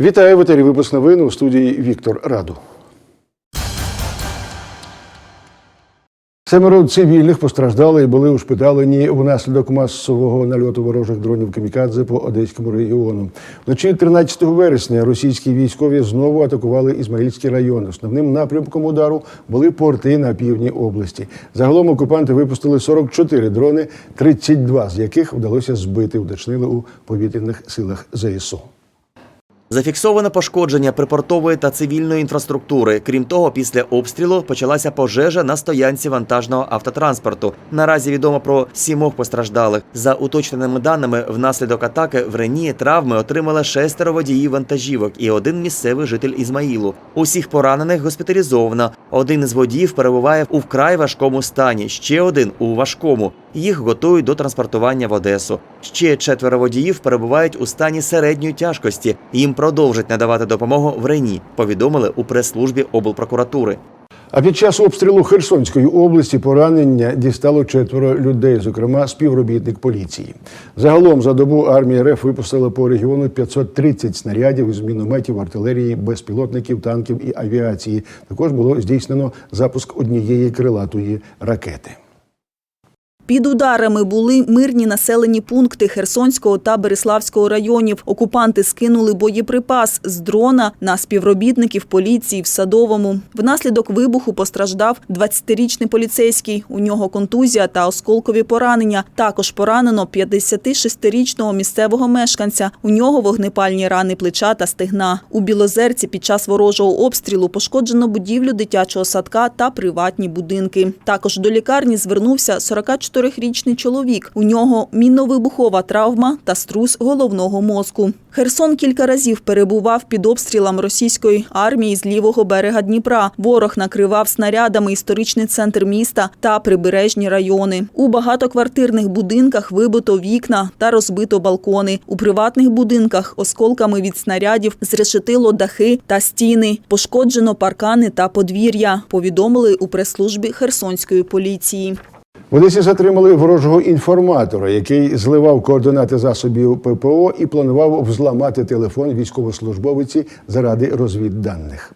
Вітаю в етері випуск новин у студії Віктор Раду. Семеро цивільних постраждали і були ушпиталені внаслідок масового нальоту ворожих дронів камікадзе по одеському регіону. Вночі 13 вересня російські військові знову атакували Ізмаїльський район. Основним напрямком удару були порти на півдні області. Загалом окупанти випустили 44 дрони, 32 з яких вдалося збити, уточнили у повітряних силах ЗСУ. Зафіксовано пошкодження припортової та цивільної інфраструктури. Крім того, після обстрілу почалася пожежа на стоянці вантажного автотранспорту. Наразі відомо про сімох постраждалих. За уточненими даними, внаслідок атаки в Рені травми отримали шестеро водіїв вантажівок і один місцевий житель Ізмаїлу. Усіх поранених госпіталізовано. Один із водіїв перебуває у вкрай важкому стані. Ще один у важкому. Їх готують до транспортування в Одесу. Ще четверо водіїв перебувають у стані середньої тяжкості. Їм продовжать надавати допомогу в Рені. Повідомили у прес-службі облпрокуратури. А під час обстрілу Херсонської області поранення дістало четверо людей, зокрема співробітник поліції. Загалом за добу армія РФ випустила по регіону 530 снарядів із мінометів, артилерії, безпілотників, танків і авіації. Також було здійснено запуск однієї крилатої ракети. Під ударами були мирні населені пункти Херсонського та Береславського районів. Окупанти скинули боєприпас з дрона на співробітників поліції в Садовому. Внаслідок вибуху постраждав 20-річний поліцейський. У нього контузія та осколкові поранення. Також поранено 56-річного місцевого мешканця. У нього вогнепальні рани плеча та стегна. У Білозерці під час ворожого обстрілу пошкоджено будівлю дитячого садка та приватні будинки. Також до лікарні звернувся 44-річний чоловік. У нього мінно-вибухова травма та струс головного мозку. Херсон кілька разів перебував під обстрілом російської армії з лівого берега Дніпра. Ворог накривав снарядами історичний центр міста та прибережні райони. У багатоквартирних будинках вибито вікна та розбито балкони. У приватних будинках осколками від снарядів зрешетило дахи та стіни. Пошкоджено паркани та подвір'я. Повідомили у прес-службі Херсонської поліції. В Одесі затримали ворожого інформатора, який зливав координати засобів ППО і планував взламати телефон військовослужбовиці заради розвідданих.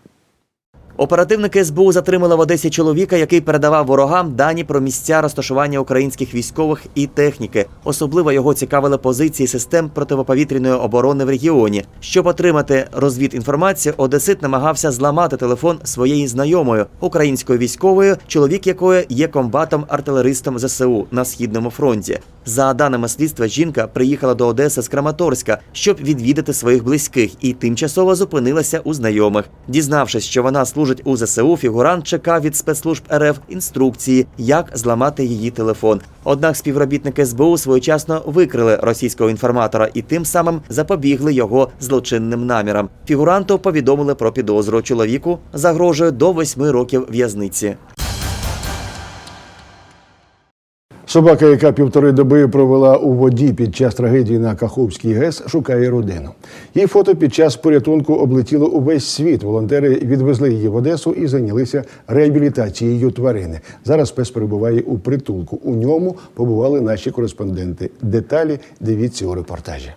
Оперативники СБУ затримали в Одесі чоловіка, який передавав ворогам дані про місця розташування українських військових і техніки. Особливо його цікавили позиції систем противоповітряної оборони в регіоні. Щоб отримати розвідінформацію, Одесит намагався зламати телефон своєї знайомої української військової, чоловік якої є комбатом-артилеристом ЗСУ на східному фронті. За даними слідства, жінка приїхала до Одеси з Краматорська, щоб відвідати своїх близьких, і тимчасово зупинилася у знайомих. Дізнавшись, що вона служить у ЗСУ, фігурант чекав від спецслужб РФ інструкції, як зламати її телефон. Однак співробітники СБУ своєчасно викрили російського інформатора і тим самим запобігли його злочинним намірам. Фігуранту повідомили про підозру. Чоловіку загрожує до восьми років в'язниці. Собака, яка півтори доби провела у воді під час трагедії на Каховській ГЕС, шукає родину. Її фото під час порятунку облетіло увесь світ. Волонтери відвезли її в Одесу і зайнялися реабілітацією тварини. Зараз пес перебуває у притулку. У ньому побували наші кореспонденти. Деталі дивіться у репортажі.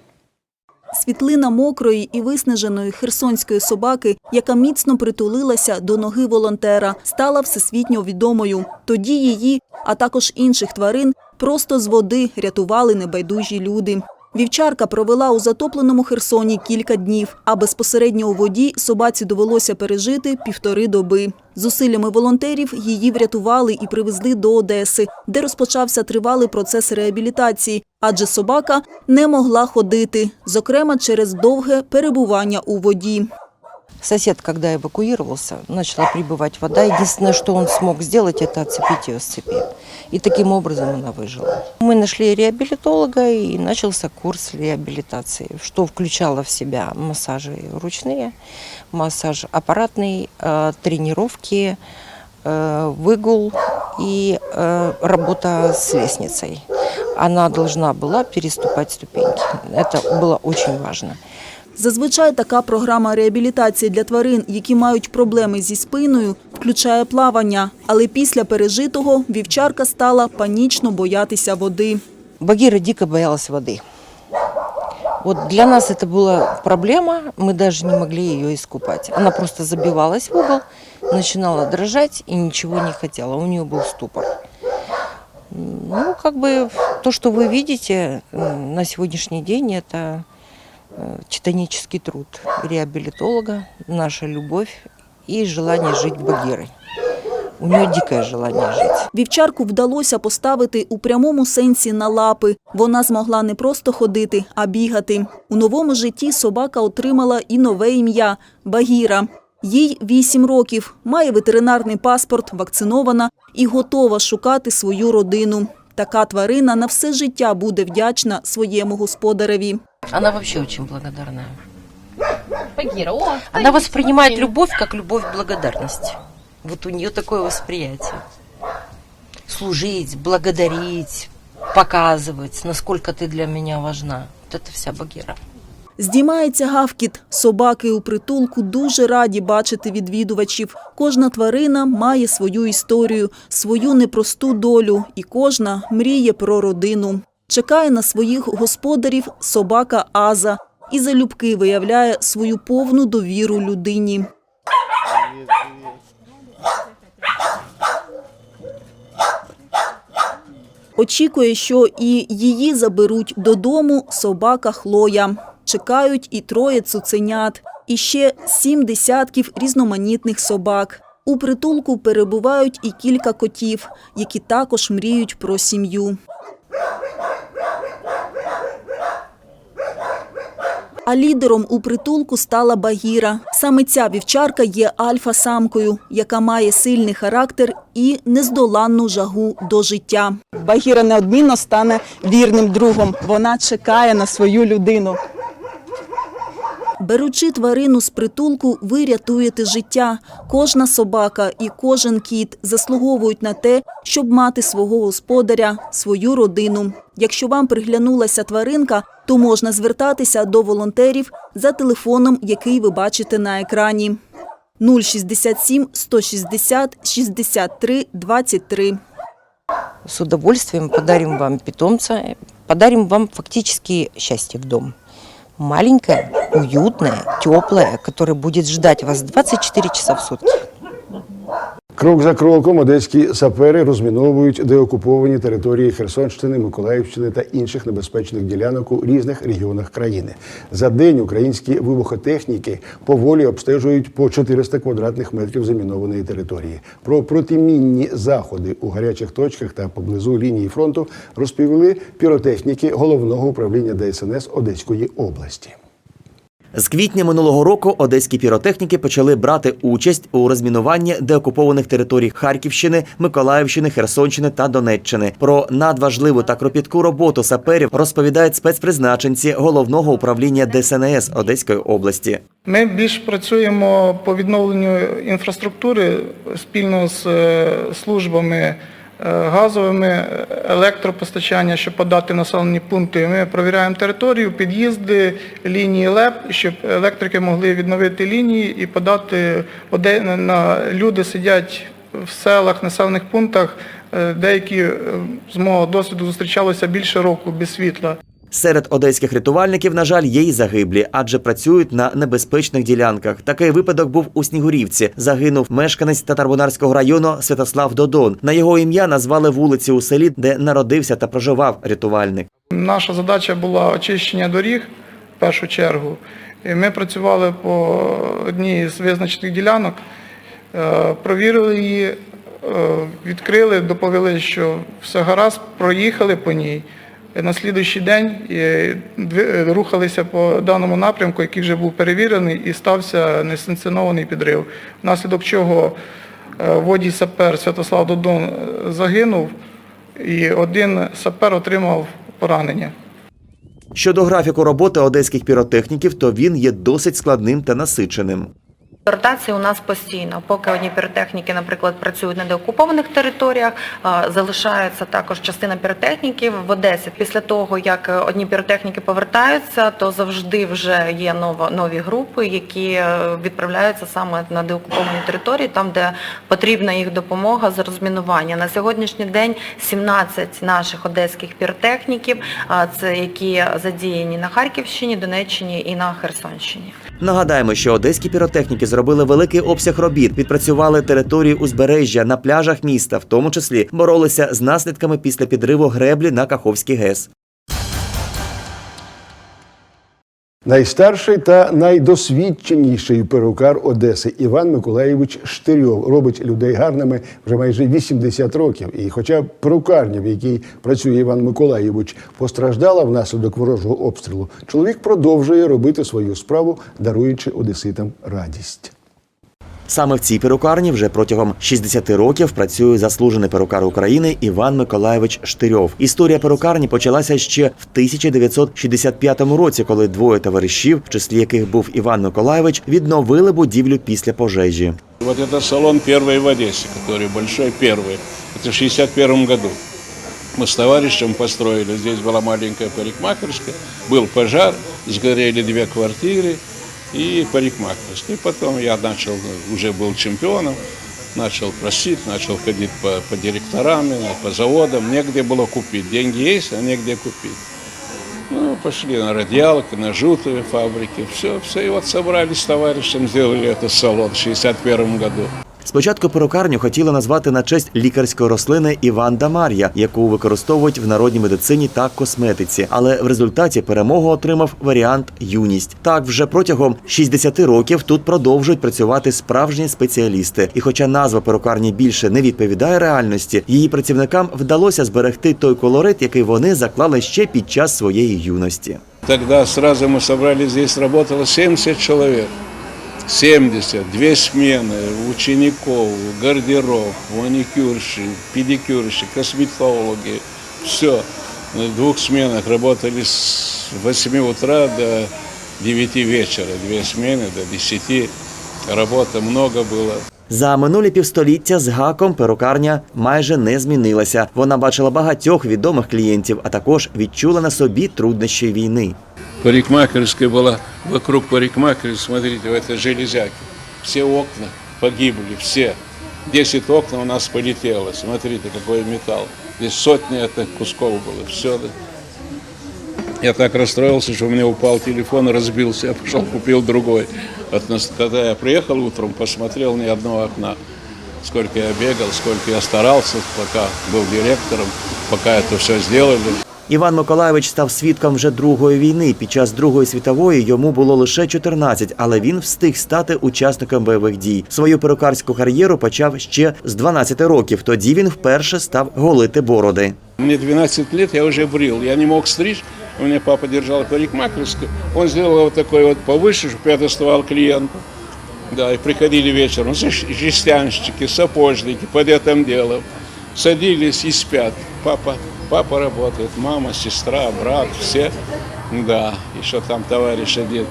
Світлина мокрої і виснаженої херсонської собаки, яка міцно притулилася до ноги волонтера, стала всесвітньо відомою. Тоді її, а також інших тварин, просто з води рятували небайдужі люди. Вівчарка провела у затопленому Херсоні кілька днів, а безпосередньо у воді собаці довелося пережити півтори доби. Зусиллями волонтерів її врятували і привезли до Одеси, де розпочався тривалий процес реабілітації, адже собака не могла ходити, зокрема через довге перебування у воді. Сосед, когда эвакуировался, начала прибывать вода. Единственное, что он смог сделать, это отцепить ее с цепи. И таким образом она выжила. Мы нашли реабилитолога, и начался курс реабилитации, что включало в себя массажи ручные, массаж аппаратный, э, тренировки, э, выгул и э, работа с лестницей. Она должна была переступать ступеньки. Это было очень важно. Зазвичай така програма реабілітації для тварин, які мають проблеми зі спиною, включає плавання. Але після пережитого вівчарка стала панічно боятися води. Багира дико боялась воды. Вот для нас это была проблема, мы даже не могли ее искупать. Она просто забивалась в угол, начинала дрожать и ничего не хотела. У нее был ступор. Ну, как бы то, что вы видите м, на сегодняшний день, это э, титанический труд реабилитолога, наша любовь и желание жить Багирой. У нее дикое желание жить. Вівчарку вдалося поставити у прямому сенсі на лапи. Вона змогла не просто ходити, а бігати. У новому житті собака отримала і нове ім'я – Багіра. Їй 8 років, має ветеринарний паспорт, вакцинована і готова шукати свою родину. Така тварина на все життя буде вдячна своєму господареві. Она вообще очень благодарная. Багира, о, Она воспринимает любовь как любовь благодарности. Вот у нее такое восприятие. Служить, благодарить, показывать, насколько ты для меня важна. Вот это вся Багира. Здіймається гавкіт. Собаки у притулку дуже раді бачити відвідувачів. Кожна тварина має свою історію, свою непросту долю, і кожна мріє про родину. Чекає на своїх господарів собака Аза і залюбки виявляє свою повну довіру людині. Очікує, що і її заберуть додому собака Хлоя. Чекають і троє цуценят, і ще сім десятків різноманітних собак. У притулку перебувають і кілька котів, які також мріють про сім'ю. А лідером у притулку стала Багіра. Саме ця вівчарка є альфа-самкою, яка має сильний характер і нездоланну жагу до життя. Багіра неодмінно стане вірним другом. Вона чекає на свою людину. Беручи тварину з притулку, ви рятуєте життя. Кожна собака і кожен кіт заслуговують на те, щоб мати свого господаря, свою родину. Якщо вам приглянулася тваринка, то можна звертатися до волонтерів за телефоном, який ви бачите на екрані. 067 160 63 23. С удовольствием подарим вам питомца, подарим вам фактически счастье в дом. Маленькое, уютное, теплое, которое будет ждать вас 24 часа в сутки. Крок за кроком одеські сапери розміновують деокуповані території Херсонщини, Миколаївщини та інших небезпечних ділянок у різних регіонах країни. За день українські вибухотехніки поволі обстежують по 400 квадратних метрів замінованої території. Про протимінні заходи у гарячих точках та поблизу лінії фронту розповіли піротехніки головного управління ДСНС Одеської області. З квітня минулого року одеські піротехніки почали брати участь у розмінуванні деокупованих територій Харківщини, Миколаївщини, Херсонщини та Донеччини. Про надважливу та кропітку роботу саперів розповідають спецпризначенці головного управління ДСНС Одеської області. Ми більш працюємо по відновленню інфраструктури спільно з е, службами газовими, е, електропостачання, щоб подати населені пункти. Ми провіряємо територію, під'їзди, лінії ЛЕП, щоб електрики могли відновити лінії і подати на люди сидять в селах, населених пунктах. е, Деякі е, з мого досвіду зустрічалися більше року без світла. Серед одеських рятувальників, на жаль, є й загиблі, адже працюють на небезпечних ділянках. Такий випадок був у Снігурівці. Загинув мешканець Татарбунарського району Святослав Додон. На його ім'я назвали вулиці у селі, де народився та проживав рятувальник. Наша задача була очищення доріг в першу чергу. Ми працювали по одній з визначених ділянок, е, провірили її, е, відкрили, доповіли, що все гаразд, проїхали по ній. На слідуючий день е, рухалися по даному напрямку, який вже був перевірений, і стався несанкціонований підрив. Внаслідок чого е, водій сапер Святослав Додон е, загинув, і один сапер отримав поранення. Щодо графіку роботи одеських піротехніків, то він є досить складним та насиченим. Ротація у нас постійно. Поки одні піротехніки, наприклад, працюють на деокупованих територіях, залишається також частина піротехніків в Одесі. Після того, як одні піротехніки повертаються, то завжди вже є нові групи, які е, відправляються саме на деокуповані території, там, де потрібна їх допомога з розмінування. На сьогоднішній день 17 наших одеських піротехніків, це які задіяні на Харківщині, Донеччині і на Херсонщині. Нагадаємо, що одеські піротехніки зробили великий обсяг робіт, відпрацювали територію узбережжя на пляжах міста, в тому числі боролися з наслідками після підриву греблі на Каховський ГЕС. Найстарший та найдосвідченіший перукар Одеси Іван Миколаєвич Штирьов робить людей гарними вже майже 80 років. І хоча перукарня, в якій працює Іван Миколаєвич, постраждала внаслідок ворожого обстрілу, чоловік продовжує робити свою справу, даруючи одеситам радість. Саме в цій перукарні вже протягом 60 років працює заслужений перукар України Іван Миколаєвич Штирьов. Історія перукарні почалася ще в 1965 році, коли двоє товаришів, в числі яких був Іван Миколаєвич, відновили будівлю після пожежі. Вот это салон первый в Одессе, который большой первый. Это в 61 году. Мы с товарищем построили. Здесь была маленькая парикмахерская. Был пожар, сгорели две квартиры и парикмахерская. И потом я начал, уже был чемпионом, начал просить, начал ходить по, по директорам, по заводам. Негде было купить. Деньги есть, а негде купить. Ну, пошли на радиалки, на жутые фабрики. Все, все. И вот собрались с товарищем, сделали этот салон в 61 году. Спочатку перукарню хотіли назвати на честь лікарської рослини Іванда Мар'я, яку використовують в народній медицині та косметиці. Але в результаті перемогу отримав варіант юність. Так, вже протягом 60 років тут продовжують працювати справжні спеціалісти. І хоча назва перукарні більше не відповідає реальності, її працівникам вдалося зберегти той колорит, який вони заклали ще під час своєї юності. Тогда сразу мы собрали, здесь работало 70 человек. 70, две смены, учеников, гардероб, маникюрши, педикюрши, косметологи. Все. На двух сменах работали с 8 утра до 9 вечера. Две смены до 10. Работы много было. За минулі півстоліття з гаком перукарня майже не змінилася. Вона бачила багатьох відомих клієнтів, а також відчула на собі труднощі війни. Парикмахерская была, вокруг парикмахерской, смотрите, в этой железяке. Все окна погибли, все. 10 окон у нас полетело, смотрите, какой металл. Здесь сотни это кусков было, все. Я так расстроился, что у меня упал телефон, разбился, я пошел, купил другой. Вот нас- когда я приехал утром, посмотрел ни одного окна. Сколько я бегал, сколько я старался, пока был директором, пока это все сделали. Іван Миколаєвич став свідком вже другої війни. Під час Другої світової йому було лише 14, але він встиг стати учасником бойових дій. Свою перукарську кар'єру почав ще з 12 років. Тоді він вперше став голити бороди. Мне 12 лет, я уже брил. Я не мог стричь. У меня папа держал парикмахерскую. Он сделал вот такой вот повыше, чтобы я доставал клиенту. Да, и приходили вечером жест- жестянщики, сапожники под этим делом. Садились и спят. Папа, папа работает, мама, сестра, брат, все. Да, еще там товарищ один.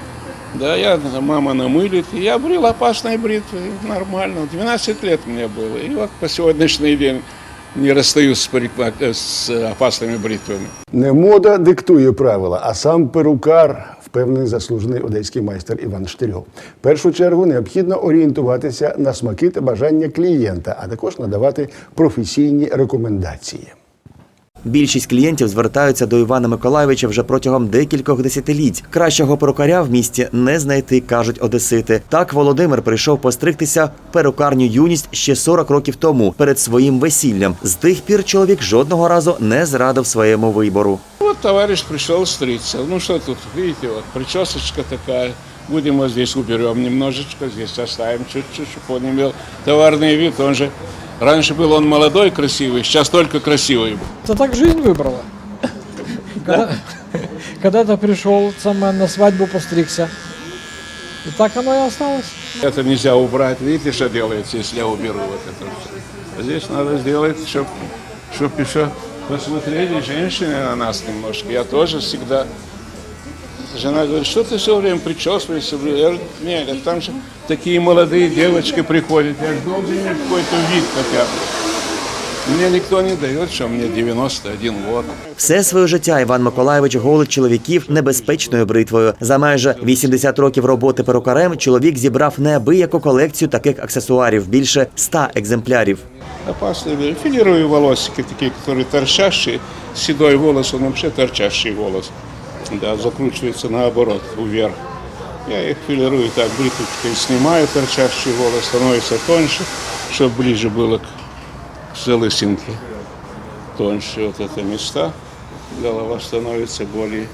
Да, я, мама намылит, и я брил опасной бритвой, нормально. 12 лет мне было. И вот по сегодняшний день не расстаюсь с, парикма- э, с опасными бритвами. Не мода диктує правила, а сам перукар, впевнений заслужений одеський майстер Іван Штирьов. В першу чергу необхідно орієнтуватися на смаки та бажання клієнта, а також надавати професійні рекомендації. Більшість клієнтів звертаються до Івана Миколаєвича вже протягом декількох десятиліть. Кращого перукаря в місті не знайти, кажуть одесити. Так Володимир прийшов постригтися в перукарню юність ще 40 років тому перед своїм весіллям. З тих пір чоловік жодного разу не зрадив своєму вибору. Вот товарищ пришел стричься. Ну что тут, видите, вот причесочка такая. Будем вот здесь уберем немножечко, здесь оставим чуть-чуть, чтобы он имел товарный вид. Он же раньше был он молодой, красивый, сейчас только красивый. Это так жизнь выбрала. Когда, когда-то пришел сама на свадьбу постригся. И так оно и осталось. Это нельзя убрать. Видите, что делается, если я уберу вот это все. А Здесь надо сделать, чтобы чтоб еще посмотрели женщины на нас немножко. Я тоже всегда Жена говорит, что ты все время причесываешься? Я говорю, нет, там же такие молодые девочки приходят. Я же должен иметь какой-то вид хотя бы. Мне никто не дает, что мне 91 год. Все своє життя Іван Миколаєвич голить чоловіків небезпечною бритвою. За майже 80 років роботи перукарем чоловік зібрав неабияку колекцію таких аксесуарів більше 100 екземплярів. Опасно. Я Филирую волосики такие, которые торчащие. Седой волос, он вообще торчащий волос. Да, закручивается наоборот, вверх. Я их филирую так, бритвочкой снимаю торчащий волос, становится тоньше, чтобы ближе было к залысинке. Тоньше вот это места. Голова становится более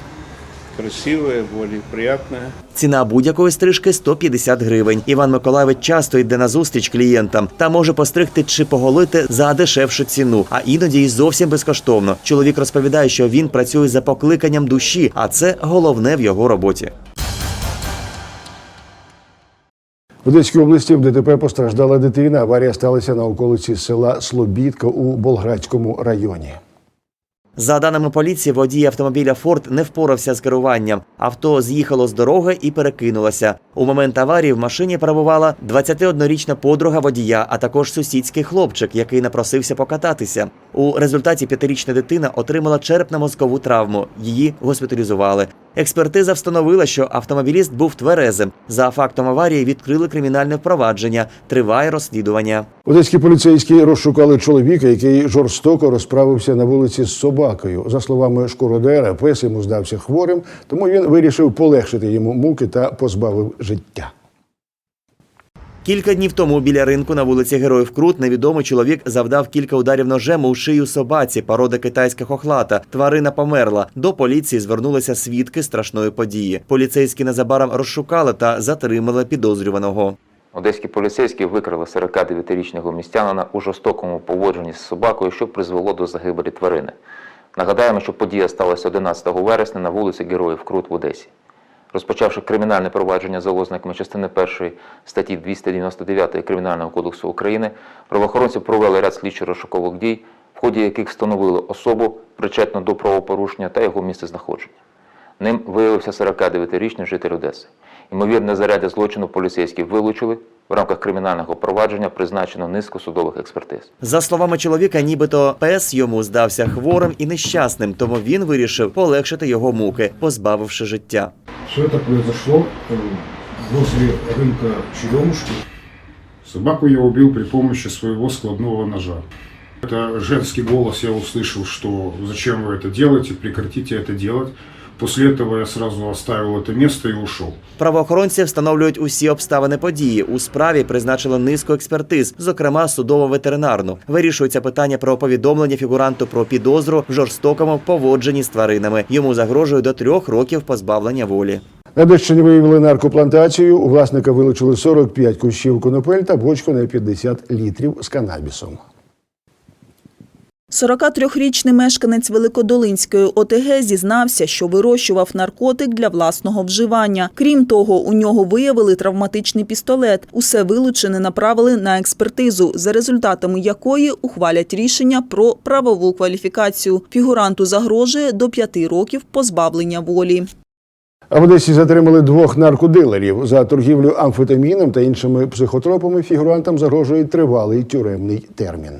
красивая, более приятная. Ціна будь-якої стрижки 150 гривень. Іван Миколаєвич часто йде на зустріч клієнтам та може постригти чи поголити за дешевшу ціну, а іноді й зовсім безкоштовно. Чоловік розповідає, що він працює за покликанням душі, а це головне в його роботі. В Одеській області в ДТП постраждала дитина. Аварія сталася на околиці села Слобідка у Болградському районі. За даними поліції, водій автомобіля Форд не впорався з керуванням. Авто з'їхало з дороги і перекинулося. У момент аварії в машині перебувала 21-річна подруга водія, а також сусідський хлопчик, який напросився покататися. У результаті п'ятирічна дитина отримала черепно-мозкову травму. Її госпіталізували. Експертиза встановила, що автомобіліст був тверезим. За фактом аварії відкрили кримінальне впровадження. Триває розслідування. Одеські поліцейські розшукали чоловіка, який жорстоко розправився на вулиці з собакою. За словами Шкуродера, пес йому здався хворим, тому він вирішив полегшити йому муки та позбавив життя. Кілька днів тому біля ринку на вулиці Героїв Крут невідомий чоловік завдав кілька ударів ножем у шию собаці породи китайська хохлата. Тварина померла. До поліції звернулися свідки страшної події. Поліцейські незабаром розшукали та затримали підозрюваного. Одеські поліцейські викрили 49-річного містянина у жорстокому поводженні з собакою, що призвело до загибелі тварини. Нагадаємо, що подія сталася 11 вересня на вулиці Героїв Крут в Одесі. Розпочавши кримінальне провадження за ознаками частини 1 статті 299 Кримінального кодексу України, правоохоронці провели ряд слідчо-розшукових дій, в ході яких встановили особу, причетну до правопорушення та його місцезнаходження. Ним виявився 49-річний житель Одеси. Ймовірне заряддя злочину поліцейські вилучили. В рамках кримінального провадження призначено низку судових експертиз. За словами чоловіка, нібито пес йому здався хворим і нещасним, тому він вирішив полегшити його муки, позбавивши життя. Все это произошло э, возле рынка Черемушки. Собаку я убил при помощи своего складного ножа. Это женский голос я услышал, что зачем вы это делаете, прекратите это делать. После этого я сразу оставил это место и ушел. Правоохоронці встановлюють усі обставини події. У справі призначили низку експертиз, зокрема судово-ветеринарну. Вирішується питання про повідомлення фігуранту про підозру в жорстокому поводженні з тваринами. Йому загрожує до трьох років позбавлення волі. На Дещині виявили наркоплантацію. У власника вилучили 45 кущів конопель та бочку на 50 літрів з канабісом. 43-річний мешканець Великодолинської ОТГ зізнався, що вирощував наркотик для власного вживання. Крім того, у нього виявили травматичний пістолет. Усе вилучене направили на експертизу, за результатами якої ухвалять рішення про правову кваліфікацію. Фігуранту загрожує до п'яти років позбавлення волі. А в Одесі затримали двох наркодилерів за торгівлю амфетаміном та іншими психотропами. Фігурантам загрожує тривалий тюремний термін.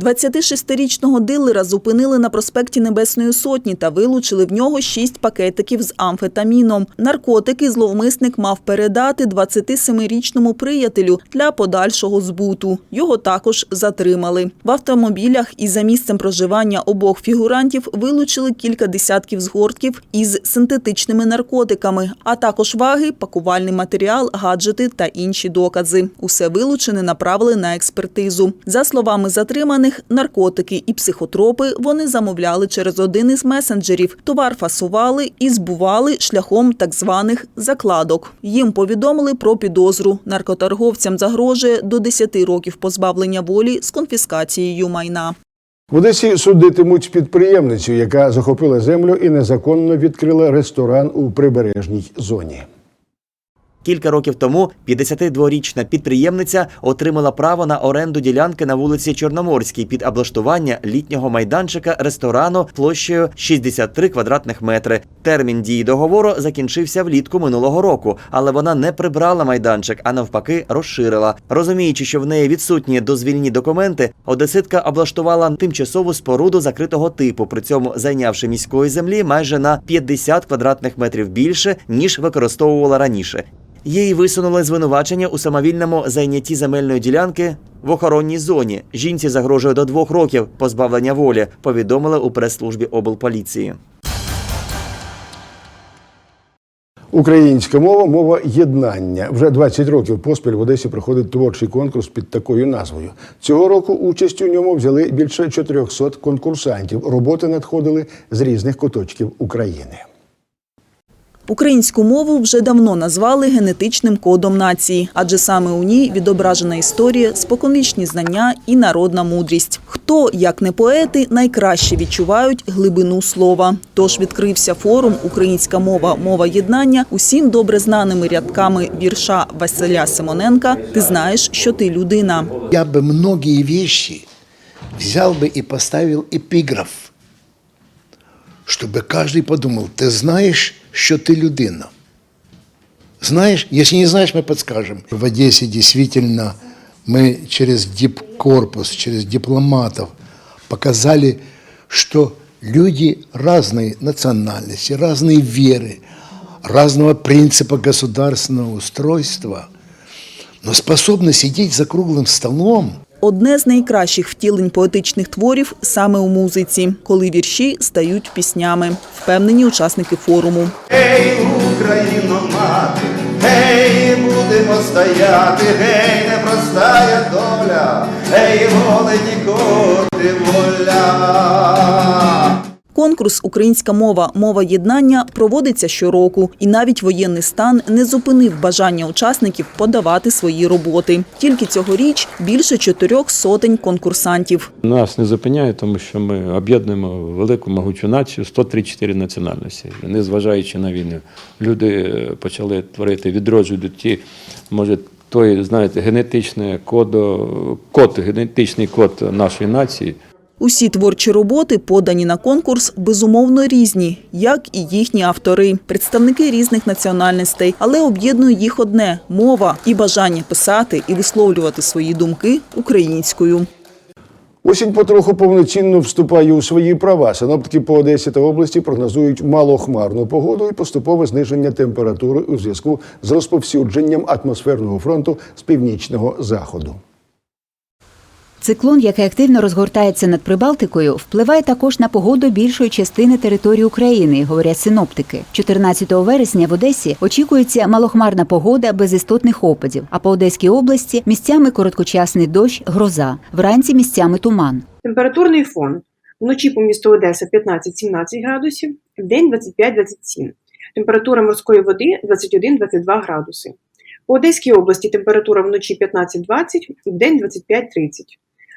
26-річного дилера зупинили на проспекті Небесної Сотні та вилучили в нього шість пакетиків з амфетаміном. Наркотики зловмисник мав передати 27-річному приятелю для подальшого збуту. Його також затримали. В автомобілях і за місцем проживання обох фігурантів вилучили кілька десятків згортків із синтетичними наркотиками, а також ваги, пакувальний матеріал, гаджети та інші докази. Усе вилучене направили на експертизу. За словами затриманих, наркотики і психотропи вони замовляли через один із месенджерів. Товар фасували і збували шляхом так званих закладок. Їм повідомили про підозру. Наркоторговцям загрожує до 10 років позбавлення волі з конфіскацією майна. В Одесі судитимуть підприємницю, яка захопила землю і незаконно відкрила ресторан у прибережній зоні. Кілька років тому 52-річна підприємниця отримала право на оренду ділянки на вулиці Чорноморській під облаштування літнього майданчика ресторану площею 63 квадратних метри. Термін дії договору закінчився влітку минулого року, але вона не прибрала майданчик, а навпаки розширила. Розуміючи, що в неї відсутні дозвільні документи, одеситка облаштувала тимчасову споруду закритого типу, при цьому зайнявши міської землі майже на 50 квадратних метрів більше ніж використовувала раніше. Їй висунули звинувачення у самовільному зайнятті земельної ділянки в охоронній зоні. Жінці загрожує до двох років позбавлення волі. Повідомили у прес-службі облполіції. Українська мова мова єднання. Вже 20 років поспіль в Одесі проходить творчий конкурс під такою назвою. Цього року участь у ньому взяли більше 400 конкурсантів. Роботи надходили з різних куточків України. Українську мову вже давно назвали генетичним кодом нації, адже саме у ній відображена історія, споконвічні знання і народна мудрість. Хто, як не поети, найкраще відчувають глибину слова. Тож відкрився форум Українська мова мова єднання усім добре знаними рядками вірша Василя Симоненка. Ти знаєш, що ти людина. Я бы многие вещи взял бы и поставил эпиграф, чтобы каждый подумал, ты знаешь, Что ты людина. Знаешь, если не знаешь, мы подскажем. В Одессе действительно мы через дипкорпус, через дипломатов показали, что люди разной национальности, разной веры, разного принципа государственного устройства, но способны сидеть за круглым столом Одне з найкращих втілень поетичних творів саме у музиці, коли вірші стають піснями, впевнені учасники форуму. Гей, Україно, мати, гей, будемо стояти, гей, непростая доля, гей, волені коти воля. Конкурс Українська мова мова єднання проводиться щороку, і навіть воєнний стан не зупинив бажання учасників подавати свої роботи. Тільки цьогоріч більше чотирьох сотень конкурсантів. Нас не зупиняє, тому що ми об'єднуємо велику могучу націю 134 національності. Незважаючи на війну, люди е, почали творити, відроджують ті, може, той, знаєте, генетичний код, код, генетичний код нашої нації. Усі творчі роботи, подані на конкурс, безумовно різні, як і їхні автори, представники різних національностей, але об'єднує їх одне мова і бажання писати і висловлювати свої думки українською. Осінь потроху повноцінно вступає у свої права. Синоптики по Одесі та області прогнозують малохмарну погоду і поступове зниження температури у зв'язку з розповсюдженням атмосферного фронту з північного заходу. Циклон, який активно розгортається над Прибалтикою, впливає також на погоду більшої частини території України, говорять синоптики. 14 вересня в Одесі очікується малохмарна погода без істотних опадів. А по Одеській області місцями короткочасний дощ, гроза, вранці місцями туман. Температурний фон. Вночі по місту Одеса 15-17 градусів, в день 25-27. Температура морської води 21-22 градуси. По Одеській області температура вночі 15-20, в день 25-30.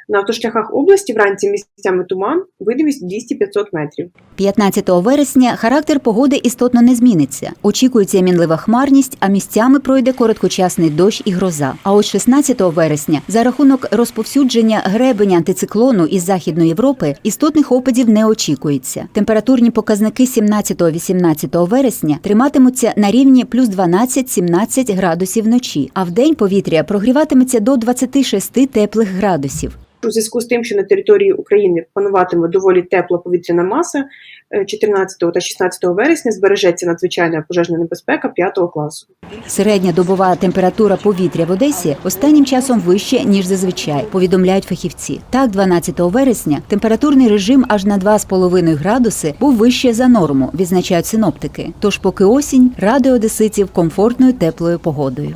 На автошляхах області вранці місцями туман, видимість 200-500 метрів. 15 вересня характер погоди істотно не зміниться. Очікується мінлива хмарність, а місцями пройде короткочасний дощ і гроза. А от 16 вересня за рахунок розповсюдження гребеня антициклону із Західної Європи істотних опадів не очікується. Температурні показники 17-18 вересня триматимуться на рівні плюс 12-17 градусів вночі, а в день повітря прогріватиметься до 26 теплих градусів. У зв'язку з тим, що на території України пануватиме доволі тепла повітряна маса, е, 14 та 16 вересня збережеться надзвичайна пожежна небезпека 5 класу. Середня добова температура повітря в Одесі останнім часом вище ніж зазвичай, повідомляють фахівці. Так, 12 вересня температурний режим аж на 2,5 градуси був вище за норму, відзначають синоптики. Тож, поки осінь радує одеситів комфортною теплою погодою.